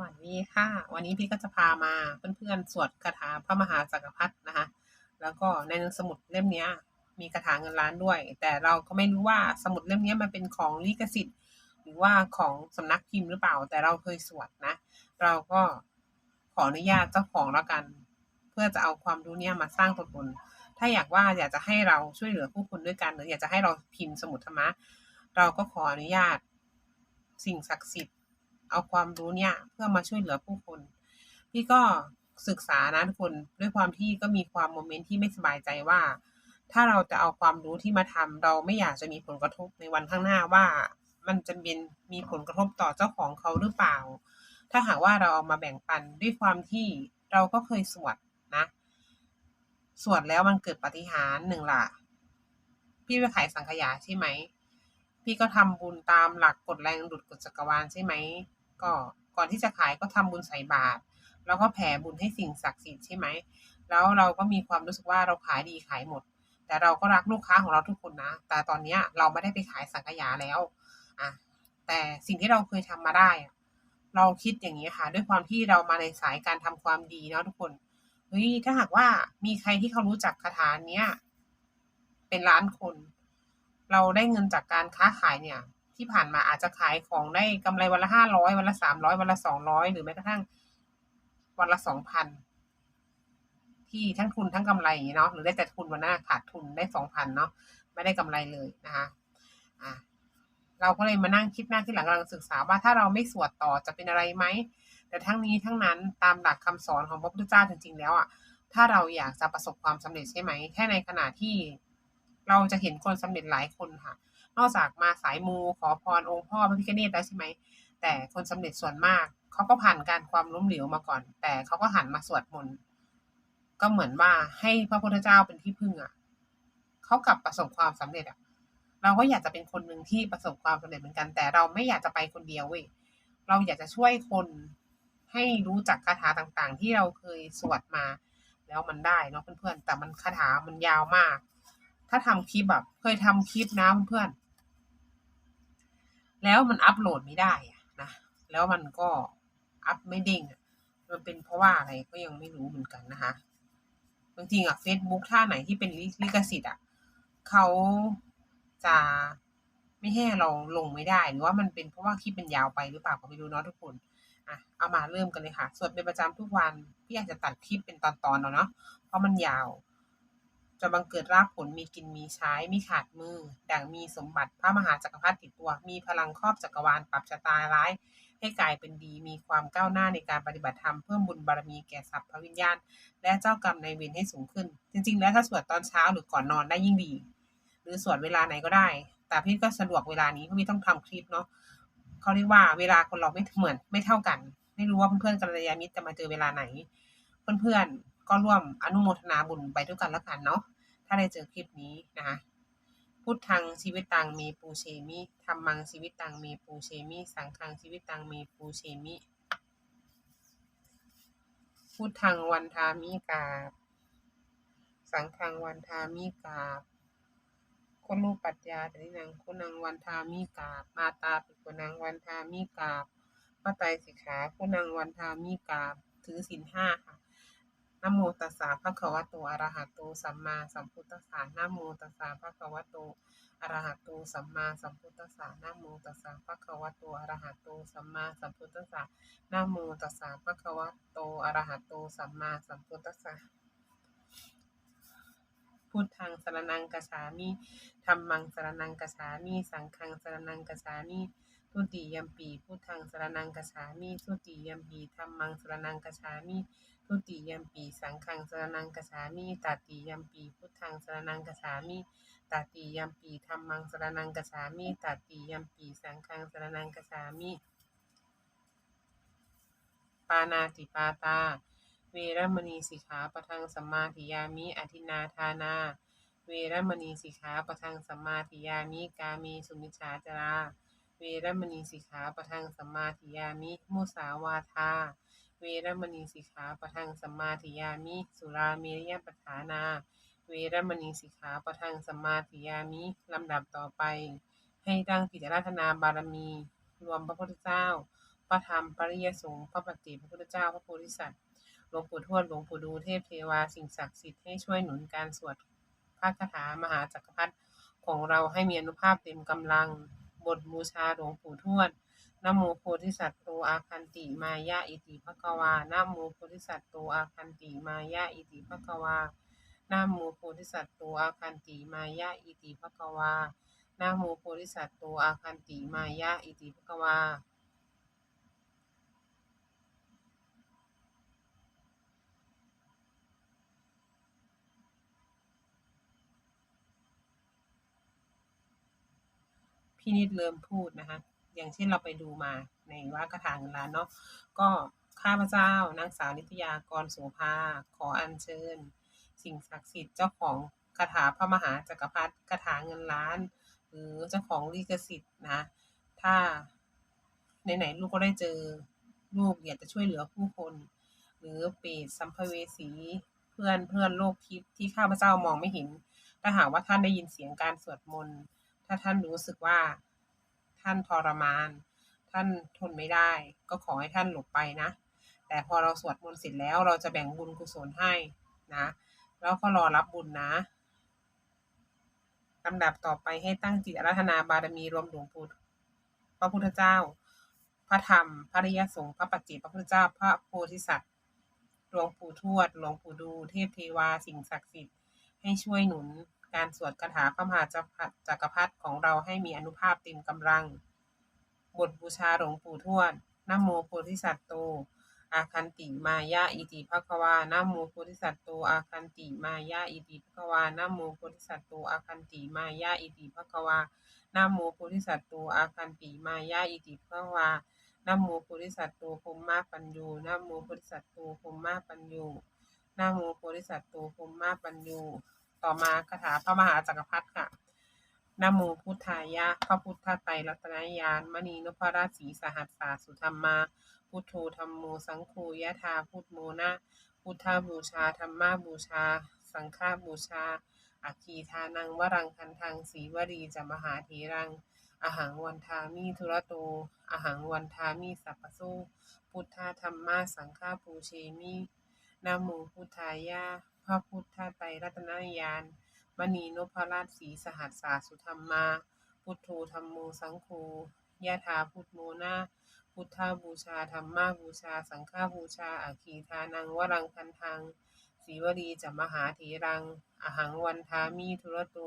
วัสดีค่ะ วันนี้พี่ก็จะพามาเพื่อนๆ สวดคาถาพระมหาจักรพรรดินะคะ แล้วก็ในหนังสมุดเล่มนี้มีคาถาเงินล้านด้วย แต่เราก็ไม่รู้ว่าสมุดเล่มนี้มันเป็นของลิขสิทธิ์ หรือว่าของสำนักพิมพ์หรือเปล่า แต่เราเคยสวดนะ เราก็ขออนุญาตเจ้าของแล้วกัน เพื่อจะเอาความรู้เนี้ยมาสร้างตนตนถ้าอยากว่าอยากจะให้เราช่วยเหลือผู้คนด้วยกัน หรืออยากจะให้เราพิมพ์สมุดธรรมะ เราก็ขออนุญาตสิ่งศักดิ์สิทธิ์ เอาความรู้เนี่ยเพื่อมาช่วยเหลือผู้คน พี่ก็ศึกษานะทุกคนด้วยความที่ก็มีความโมเมนต์ที่ไม่สบายใจว่า ถ้าเราจะเอาความรู้ที่มาทำเราไม่อยากจะมีผลกระทบในวันข้างหน้าว่า มันจะเป็นมีผลกระทบต่อเจ้าของเขาหรือเปล่า ถ้าหากว่าเราเอามาแบ่งปันด้วยความที่เราก็เคยสวดนะสวดแล้วมันเกิดปฏิหารหนึ่งล่ะ พี่ไปขายสังขยาใช่ไหม พี่ก็ทำบุญตามหลักกฎแรงดุดกฎจักรวาลใช่ไหม ก็ก่อนที่จะขายก็ทำบุญใส่บาตรแล้วก็แผ่บุญให้สิ่งศักดิ์สิทธิ์ใช่ไหม แล้วเราก็มีความรู้สึกว่าเราขายดีขายหมด แต่เราก็รักลูกค้าของเราทุกคนนะ แต่ตอนเนี้ยเราไม่ได้ไปขายสังขยาแล้วอะแต่สิ่งที่เราเคยทำมาได้ เราคิดอย่างนี้ค่ะ ด้วยความที่เรามาในสายการทำความดีเนาะทุกคนเฮ้ยถ้าหากว่ามีใครที่เขารู้จักคาถาเนี้ยเป็นล้านคน เราได้เงินจากการค้าขายเนี่ย ที่ผ่านมาอาจจะขายของได้กำไรวันละห้าร้อยวันละสามร้อยวันละสองร้อยหรือแม้กระทั่งวันละสองพันที่ทั้งทุนทั้งกำไรอย่างนี้เนาะหรือได้แต่ทุนวันหน้าขาดทุนได้สองพันเนาะไม่ได้กำไรเลยนะคะอะเราก็เลยมานั่งคิดหน้าที่หลังกำลังศึกษาว่าถ้าเราไม่สวดต่อจะเป็นอะไรไหมแต่ทั้งนี้ทั้งนั้นตามหลักคำสอนของพระพุทธเจ้าจริง ๆ แล้วอะถ้าเราอยากจะประสบความสำเร็จใช่ไหมแค่ในขณะที่เราจะเห็นคนสำเร็จหลายคนค่ะ นอกจากมาสายมูขอพรองค์พ่อพระพิฆเนศแล้วใช่ไหมแต่คนสำเร็จส่วนมากเขาก็ผ่านการความล้มเหลวมาก่อน แต่เขาก็หันมาสวดมนต์ก็เหมือนว่าให้พระพุทธเจ้าเป็นที่พึ่งอะเขากลับประสบความสำเร็จอะ เราก็อยากจะเป็นคนหนึ่งที่ประสบความสำเร็จเหมือนกัน แต่เราไม่อยากจะไปคนเดียวเว้ยเราอยากจะช่วยคนให้รู้จักคาถาต่างๆ ที่เราเคยสวดมา แล้วมันได้เนาะเพื่อนๆแต่มันคาถามันยาวมาก ถ้าทำคลิปแบบเคยทำคลิปนะเพื่อนๆ แล้วมันอัปโหลดไม่ได้อะนะแล้วมันก็อัพไม่เด้งมันเป็นเพราะว่าอะไรก็ยังไม่รู้เหมือนกันนะคะจริงๆอะ Facebook ท่าไหนที่เป็นลิขสิทธิ์อะเขาจะไม่ให้เราลงไม่ได้ หรือว่ามันเป็นเพราะว่าคลิปมันยาวไปหรือเปล่าก็ไม่รู้เนาะทุกคนอะเอามาเริ่มกันเลยค่ะสวดเป็นประจำทุกวันพี่อยากจะตัดคลิปเป็นตอนๆเนาะเนาะเพราะมันยาว จะบังเกิดรากผลมีกินมีใช้มีขาดมือ ดังมีสมบัติพระมหาจักรพรรดิติดตัว มีพลังครอบจักรวาลปรับชะตาร้าย ให้กลายเป็นดีมีความก้าวหน้าในการปฏิบัติธรรมเพิ่มบุญบารมีแก่สัพพวิญญาณ และเจ้ากรรมในเวรให้สูงขึ้น จริง ๆ แล้วถ้าสวดตอนเช้าหรือก่อนนอนได้ยิ่งดี หรือสวดเวลาไหนก็ได้ แต่พี่ก็สะดวกเวลานี้เพราะพี่ต้องทำคลิปเนาะเขาเรียกว่าเวลาคนเราไม่เหมือนไม่เท่ากัน ไม่รู้ว่าเพื่อนๆกัลยาณมิตรจะมาเจอเวลาไหน เพื่อนๆ ก็ร่วมอนุโมทนาบุญไปด้วยกันแล้วกันเนาะถ้าได้เจอคลิปนี้นะคะพุทธังชีวิตตังมีปูเชมิธรรมังชีวิตตังมีปูเชมิ สังฆังชีวิตตังมีปูเชมิพุทธังวันทามิกาบสังฆังวันทามิกาบคนรูปัจจาตรินังคุณังวันทามิกาบมาตาปิกุนังวันทามิกาบพระไตรสิกขาคุณังวันทามิกาบถือศีลห้าค่ะ นะโมตัสสะภะคะวะโตอะระหะโตสัมมาสัมพุทธัสสะนะโมตัสสะภะคะวะโตอะระหะโตสัมมาสัมพุทธัสสะนะโมตัสสะภะคะวะโตอะระหะโตสัมมาสัมพุทธัสสะนะโมตัสสะภะคะวะโตอะระหะโตสัมมาสัมพุทธัสสะพุทธังสรณังกัจฉามิธัมมังสรณังกัจฉามิสังฆังสรณังกัจฉามิทุติยัมปีพุทธังสรณังกัจฉามิทุติยัมปีธัมมังสรณังกัจฉามิ ทุติยัมปีสังฆังสรณังกัจฉามิตติยัมปีพุทธังสรณังกัจฉามิตติยัมปีธัมมังสรณังกัจฉามิตติยัมปีสังฆังสรณังกัจฉามิปานาติปาตา เวรมณีสิกขาปะทังสัมมาทิยามิอธินาทานา เวรมณีสิกขาปะทังสัมมาทิยามิกามีสุมิชฌาจารา เวรมณีสิกขาปะทังสัมมาทิยามิมุสาวาทา เวรมณีสิกขาปะทังสัมมาทิยามิสุราเมรยปัฏฐานา เวรมณีสิกขาปะทังสัมมาทิยามิลำดับต่อไป ให้ตั้งกิจราธนาบารมี รวมพระพุทธเจ้า พระธรรมปริยสงฆ์พระปฏิพระพุทธเจ้าพระโพธิสัตว์หลวงปู่ทวดหลวงปู่ดูเทพเทวาสิ่งศักดิ์สิทธิ์ให้ช่วยหนุนการสวดพระคาถามหาจักรพรรดิของเราให้มีอนุภาพเต็มกำลัง บทบูชาหลวงปู่ทวด นโมโพธิสัตว์ตอาคันติมายะอิติภะควานโมโพธิสัตว์ตอาคันติมายะอิติภะควานโมโพธิสัตว์ตอาคันติมายะอิติภะควานะโมโพธิสัตว์ตอาคันติมายะอิติภะควาพี่นิดเริ่มพูดนะคะ อย่างเช่นเราไปดูมาในว่ากระถางเงินล้านเนาะก็ข้าพเจ้านางสาวนิตยากรโสภาขออัญเชิญ สิ่งศักดิ์สิทธิ์เจ้าของคาถาพระมหาจักรพรรดิคาถาเงินล้าน หรือเจ้าของลิขสิทธิ์นะ ถ้าไหนๆลูกก็ได้เจอลูกอยากจะช่วยเหลือผู้คน หรือเปรตสัมภเวสีเพื่อนเพื่อนโลกทิพย์ที่ข้าพเจ้ามองไม่เห็น ถ้าหากว่าท่านได้ยินเสียงการสวดมนต์ ถ้าท่านรู้สึกว่า ท่านทรมาน ท่านทนไม่ได้ ก็ขอให้ท่านหลบไปนะ แต่พอเราสวดมนต์เสร็จแล้วเราจะแบ่งบุญกุศลให้นะ แล้วก็รอรับบุญนะลำดับต่อไปให้ตั้งจิตอาราธนาบารมีรวมหลวงปู่พระพุทธเจ้า พระธรรม พระริยสงฆ์พระปัจเจกพระพุทธเจ้า พระโพธิสัตว์หลวงปู่ทวดหลวงปู่ดู เทพเทวาสิ่งศักดิ์สิทธิ์ให้ช่วยหนุน การสวดคาถาพระมหาจักรพรรดิของเราให้มีอนุภาพเต็มกำลัง บทบูชาหลวงปู่ทวดนโมโพธิสัตว์โต อาคันติมายะอิติภควานโมโพธิสัตว์โต อาคันติมายะอิติภควานโมโพธิสัตว์โต อาคันติมายะอิติภควานโมโพธิสัตว์โต อาคันติมายะอิติภควานโมโพธิสัตว์โตภมมาปัญญูนโมโพธิสัตว์โตภมมาปัญญูนโมโพธิสัตว์โตภมมาปัญญู ต่อมาคาถาพระมหาจักรพรรดิค่ะนโมพุทธายะ พระพุทธไตรรัตนญาณมณีนพราชสีสหัสสาสุธรรมา พุทโธธรรมโมสังโฆยะธาพุทโมนะ พุทธบูชาธรรมาบูชา สังฆาบูชาอัคคีทานังวรังคันทังสีวรีจะมหาเทรัง อหังวันทามิทุระโต อหังวันทามิสัพพโสพุทธธรรมาสังฆาปูเชมินโมพุทธายะ พระพุทธไตรรัตนญาณมณีนพราชสีสหัสสาสุธรรมา พุทโธธรรมโมสังโฆยะธาพุทโมนาพุทธบูชาธรรมาบูชา สังฆาบูชาอาคีทานังวรังคันทังสีวรีจะมหาเถรัง อหังวันทามิทุระโต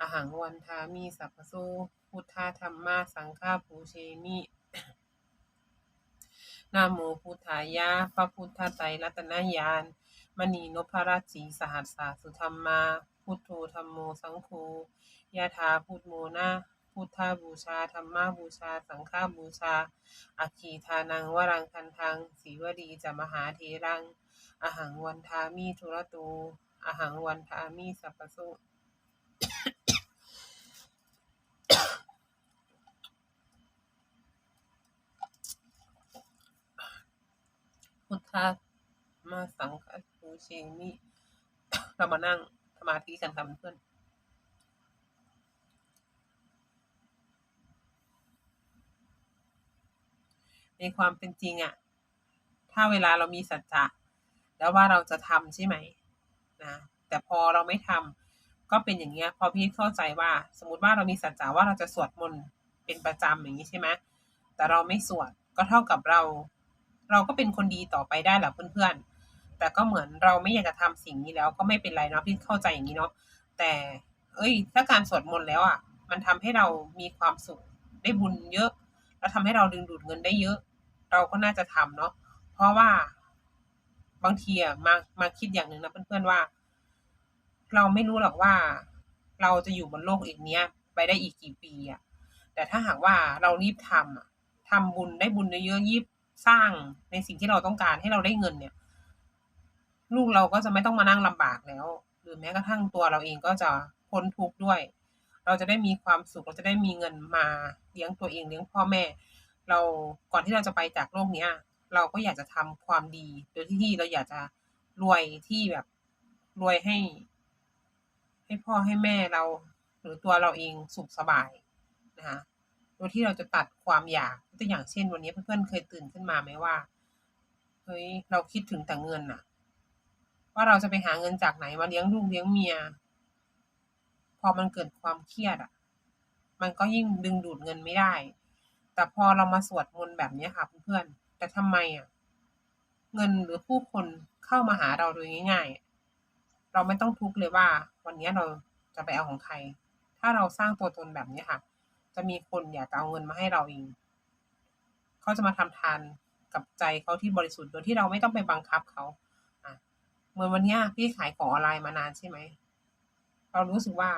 อหังวันทามิสัพพโสพุทธธรรมาสังฆาปูเชมินะโมพุทธายะพระพุทธไตรรัตนญาณ มณีนพราชีสหัสสาสุธรรมา พุทโธธรรมโมสังโฆยะธาพุทโมนาพุทธบูชาธรรมาบูชา สังฆาบูชา อัคคีทานังวรังคันทังสีวดีจะมหาเทรัง อหังวันทามิทุระโตอหังวันทามิสัพพโสพุทธมาสังฆ เชมิเรามานั่งสมาธิกันค่ะเพื่อนในความเป็นจริงอะถ้าเวลาเรามีสัจจะแล้วว่าเราจะทำใช่ไหมนะแต่พอเราไม่ทำก็เป็นอย่างเงี้ย พอพี่เข้าใจว่า สมมติว่าเรามีสัจจะว่าเราจะสวดมนต์เป็นประจำอย่างนี้ใช่ไหมแต่เราไม่สวดก็เท่ากับเรา เราก็เป็นคนดีต่อไปได้แหละเพื่อนๆ แต่ก็เหมือนเราไม่อยากจะทำสิ่งนี้แล้วก็ไม่เป็นไรเนาะพี่เข้าใจอย่างนี้เนาะแต่ เอ้ย ถ้าการสวดมนต์แล้วอะ มันทำให้เรามีความสุขได้บุญเยอะ แล้วทำให้เราดึงดูดเงินได้เยอะ เราก็น่าจะทำเนาะเพราะว่าบางทีอะมามาคิดอย่างหนึ่งนะเพื่อนๆว่า เราไม่รู้หรอกว่า เราจะอยู่บนโลกอีกเนี้ย ไปได้อีกกี่ปีอะแต่ถ้าหากว่าเรารีบทำอะทำบุญได้บุญเยอะๆยิบสร้างในสิ่งที่เราต้องการให้เราได้เงินเนี่ย ลูกเราก็จะไม่ต้องมานั่งลำบากแล้ว หรือแม้กระทั่งตัวเราเองก็จะพ้นทุกข์ด้วย เราจะได้มีความสุขเราจะได้มีเงินมาเลี้ยงตัวเองเลี้ยงพ่อแม่ เราก่อนที่เราจะไปจากโลกเนี้ย เราก็อยากจะทำความดี โดยที่เราอยากจะรวยที่แบบรวยให้ ให้พ่อให้แม่เรา หรือตัวเราเองสุขสบายนะคะโดยที่เราจะตัดความอยากตัวอย่างเช่น วันนี้เพื่อนๆเคยตื่นขึ้นมาไหมว่าเฮ้ยเราคิดถึงแต่เงินน่ะ ว่าเราจะไปหาเงินจากไหนมาเลี้ยงลูกเลี้ยงเมีย พอมันเกิดความเครียดอะ มันก็ยิ่งดึงดูดเงินไม่ได้ แต่พอเรามาสวดมนต์แบบนี้ค่ะเพื่อนๆแต่ทำไมอะ เงินหรือผู้คนเข้ามาหาเราโดยง่ายๆ เราไม่ต้องทุกข์เลยว่า วันนี้เราจะไปเอาของใคร ถ้าเราสร้างตัวตนแบบนี้ค่ะ จะมีคนอยากเอาเงินมาให้เราเองเขาจะมาทำทานกับใจเขาที่บริสุทธิ์โดยที่เราไม่ต้องไปบังคับเขา เหมือนวันนี้พี่ขายของออนไลน์มานานใช่ไหม เรารู้สึกว่า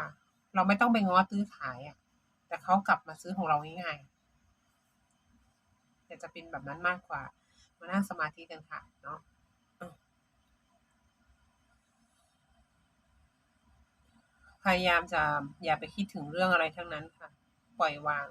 เราไม่ต้องไปง้อตื้อขายอะ แต่เขากลับมาซื้อของเราง่ายๆแต่จะเป็นแบบนั้นมากกว่า มานั่งสมาธิกันค่ะ เนาะพยายามจะอย่าไปคิดถึงเรื่องอะไรทั้งนั้นค่ะ ปล่อยวาง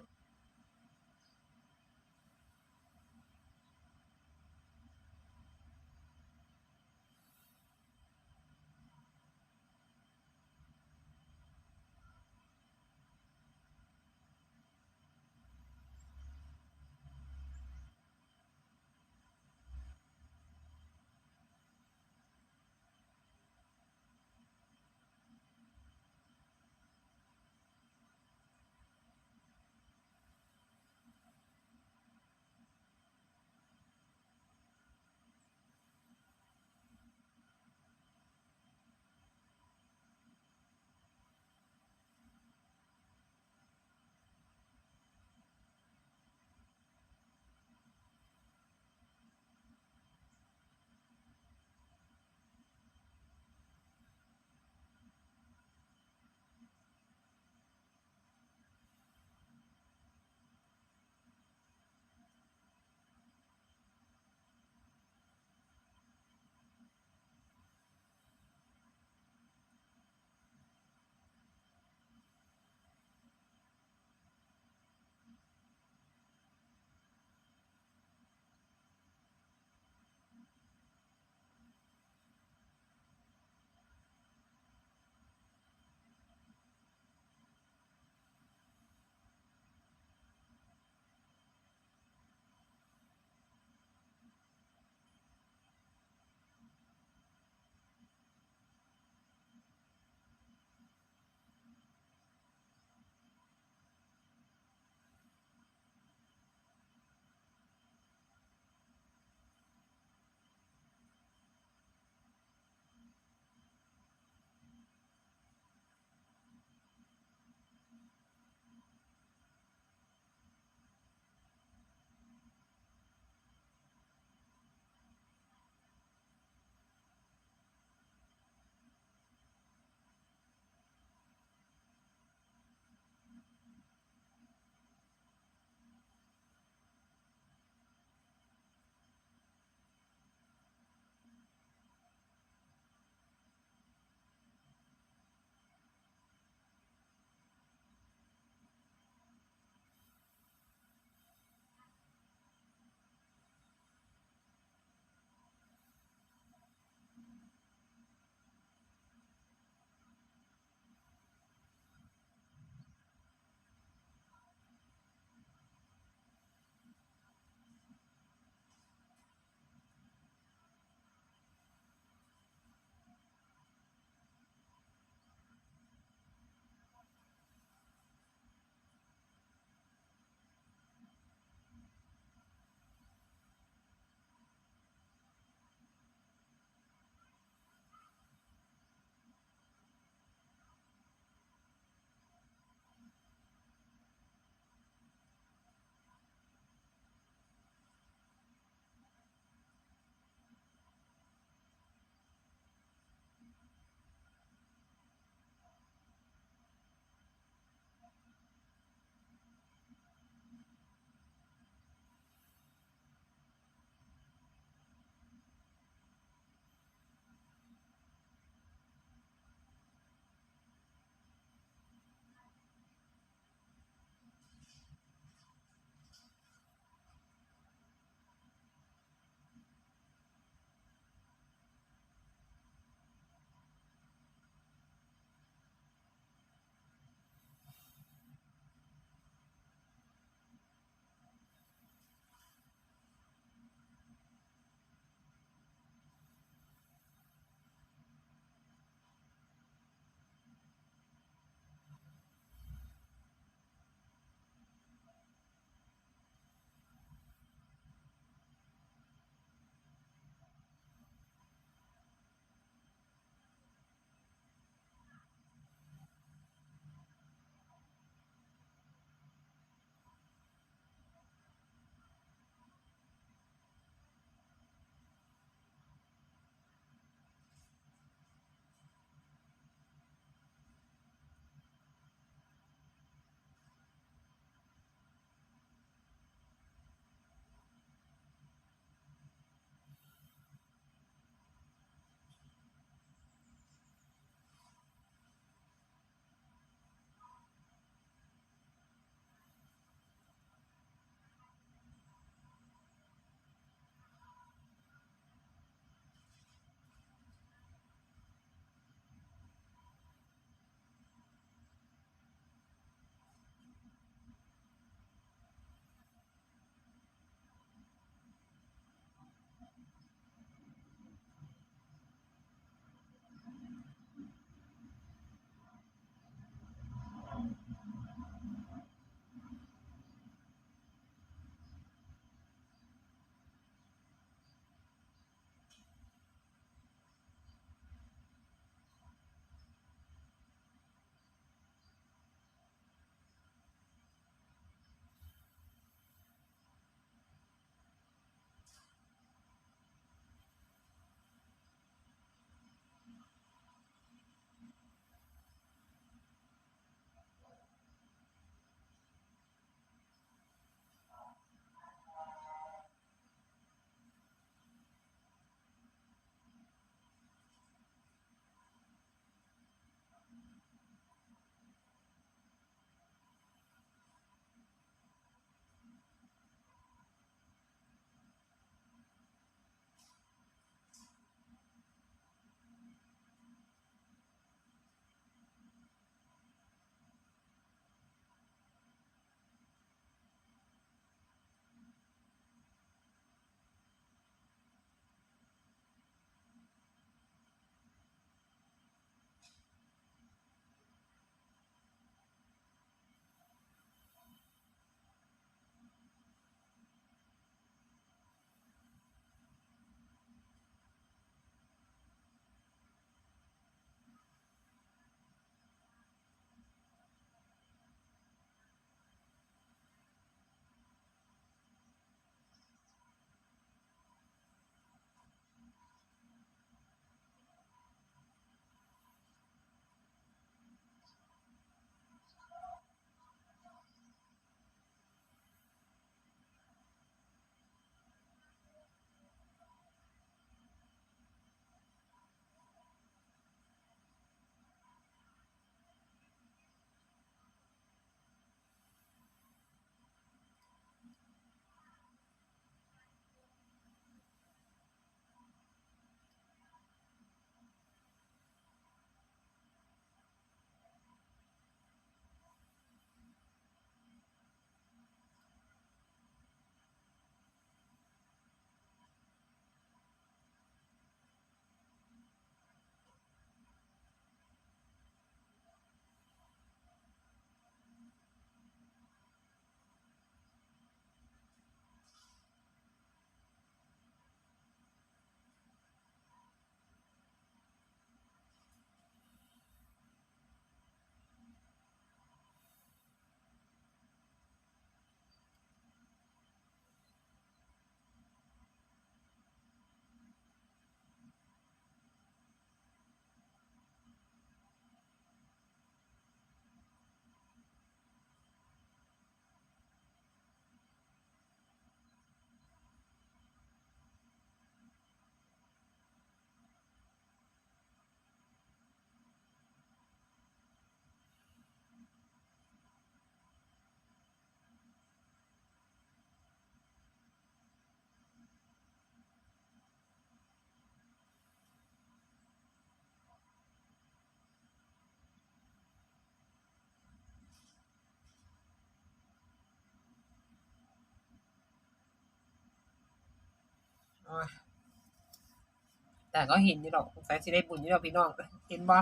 แต่ก็เห็นอยู่ดอกสงสัยสิได้บุญอยู่ดอกพี่น้อง เห็นบ่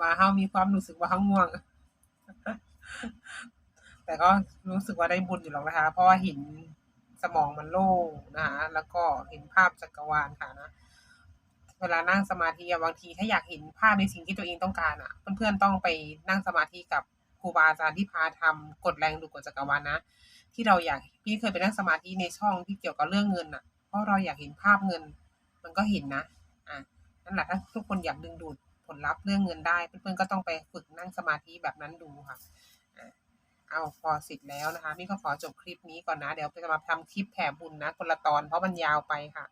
ว่าเฮามีความรู้สึกว่าเฮาง่วง แต่ก็รู้สึกว่าได้บุญอยู่หรอกนะคะ เพราะว่าเห็นสมองมันโล่งนะคะแล้วก็เห็นภาพจักรวาลค่ะนะ เวลานั่งสมาธิบางทีถ้าอยากเห็นภาพในสิ่งที่ตัวเองต้องการอะเพื่อนๆต้องไปนั่งสมาธิกับครูบาอาจารย์ที่พาทำกฎแรงดูกฎจักรวาลนะ ที่เราอยากพี่เคยไปนั่งสมาธิในช่องที่เกี่ยวกับเรื่องเงินอะ เพราะเราอยากเห็นภาพเงิน มันก็เห็นนะอะนั่นแหละถ้าทุกคนอยากดึงดูดผลลัพธ์เรื่องเงินได้ เพื่อนๆก็ต้องไปฝึกนั่งสมาธิแบบนั้นดูค่ะอะเอาพอเสร็จแล้วนะคะนี่ก็ขอจบคลิปนี้ก่อนนะ เดี๋ยวจะมาทำคลิปแผ่บุญนะคนละตอนเพราะมันยาวไปค่ะ